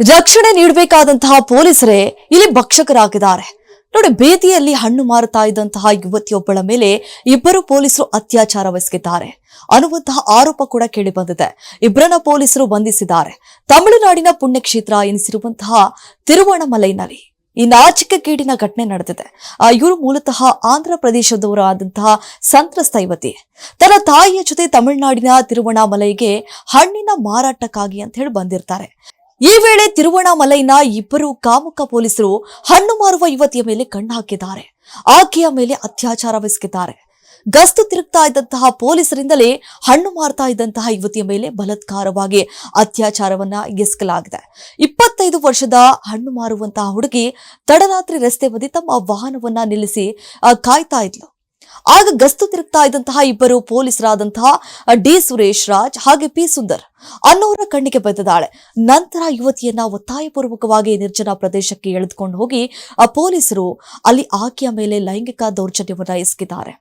ರಕ್ಷಣೆ ನೀಡಬೇಕಾದಂತಹ ಪೊಲೀಸರೇ ಇಲ್ಲಿ ಭಕ್ಷಕರಾಗಿದ್ದಾರೆ. ನೋಡಿ, ಬೇದಿಯಲ್ಲಿ ಹಣ್ಣು ಮಾರುತ್ತಾ ಇದ್ದಂತಹ ಯುವತಿಯೊಬ್ಬಳ ಮೇಲೆ ಇಬ್ಬರು ಪೊಲೀಸರು ಅತ್ಯಾಚಾರವೆಸಗಿದ್ದಾರೆ ಅನ್ನುವಂತಹ ಆರೋಪ ಕೂಡ ಕೇಳಿ ಬಂದಿದೆ. ಇಬ್ಬರನ್ನ ಪೊಲೀಸರು ಬಂಧಿಸಿದ್ದಾರೆ. ತಮಿಳುನಾಡಿನ ಪುಣ್ಯಕ್ಷೇತ್ರ ಎನಿಸಿರುವಂತಹ ತಿರುವಣಮಲೈನಲ್ಲಿ ಈ ನಾಚಿಕೆಗೇಡಿನ ಘಟನೆ ನಡೆದಿದೆ. ಆ ಇವರು ಮೂಲತಃ ಆಂಧ್ರ ಪ್ರದೇಶದವರಾದಂತಹ ಸಂತ್ರಸ್ತ ಯುವತಿ. ತನ್ನ ತಾಯಿಯ ಜೊತೆ ತಮಿಳುನಾಡಿನ ತಿರುವಣಾಮಲೈಗೆ ಹಣ್ಣಿನ ಮಾರಾಟಕ್ಕಾಗಿ ಅಂತ ಹೇಳಿ ಬಂದಿರ್ತಾರೆ. ಈ ವೇಳೆ ತಿರುವಣಾಮಲೈನ ಇಬ್ಬರು ಕಾಮುಕ ಪೊಲೀಸರು ಹಣ್ಣು ಮಾರುವ ಯುವತಿಯ ಮೇಲೆ ಕಣ್ಣು ಹಾಕಿದ್ದಾರೆ. ಆಕೆಯ ಮೇಲೆ ಅತ್ಯಾಚಾರವೆಸಗಿದ್ದಾರೆ ಗಸ್ತು ತಿರುಗ್ತಾ ಇದ್ದಂತಹ ಪೊಲೀಸರಿಂದಲೇ ಹಣ್ಣು ಮಾರ್ತಾ ಇದ್ದಂತಹ ಯುವತಿಯ ಮೇಲೆ ಬಲತ್ಕಾರವಾಗಿ ಅತ್ಯಾಚಾರವನ್ನ ಎಸಗಲಾಗಿದೆ. ಇಪ್ಪತ್ತೈದು ವರ್ಷದ ಹಣ್ಣು ಮಾರುವಂತಹ ಹುಡುಗಿ ತಡರಾತ್ರಿ ರಸ್ತೆ ಬದಿ ತಮ್ಮ ವಾಹನವನ್ನ ನಿಲ್ಲಿಸಿ ಕಾಯ್ತಾ ಇದ್ಲು. ಆಗ ಗಸ್ತು ತಿರುಗ್ತಾ ಇದ್ದಂತಹ ಇಬ್ಬರು ಪೊಲೀಸರಾದಂತಹ ಡಿ ಸುರೇಶ್ ರಾಜ್ ಹಾಗೆ ಪಿ ಸುಂದರ್ ಅನ್ನೋರ ಕಣ್ಣಿಗೆ ಬಂದಿದ್ದಾಳೆ ನಂತರ ಯುವತಿಯನ್ನ ಒತ್ತಾಯಪೂರ್ವಕವಾಗಿ ನಿರ್ಜನ ಪ್ರದೇಶಕ್ಕೆ ಎಳೆದುಕೊಂಡು ಹೋಗಿ, ಆ ಪೊಲೀಸರು ಅಲ್ಲಿ ಆಕೆಯ ಮೇಲೆ ಲೈಂಗಿಕ ದೌರ್ಜನ್ಯವನ್ನ ಎಸಗಿದ್ದಾರೆ.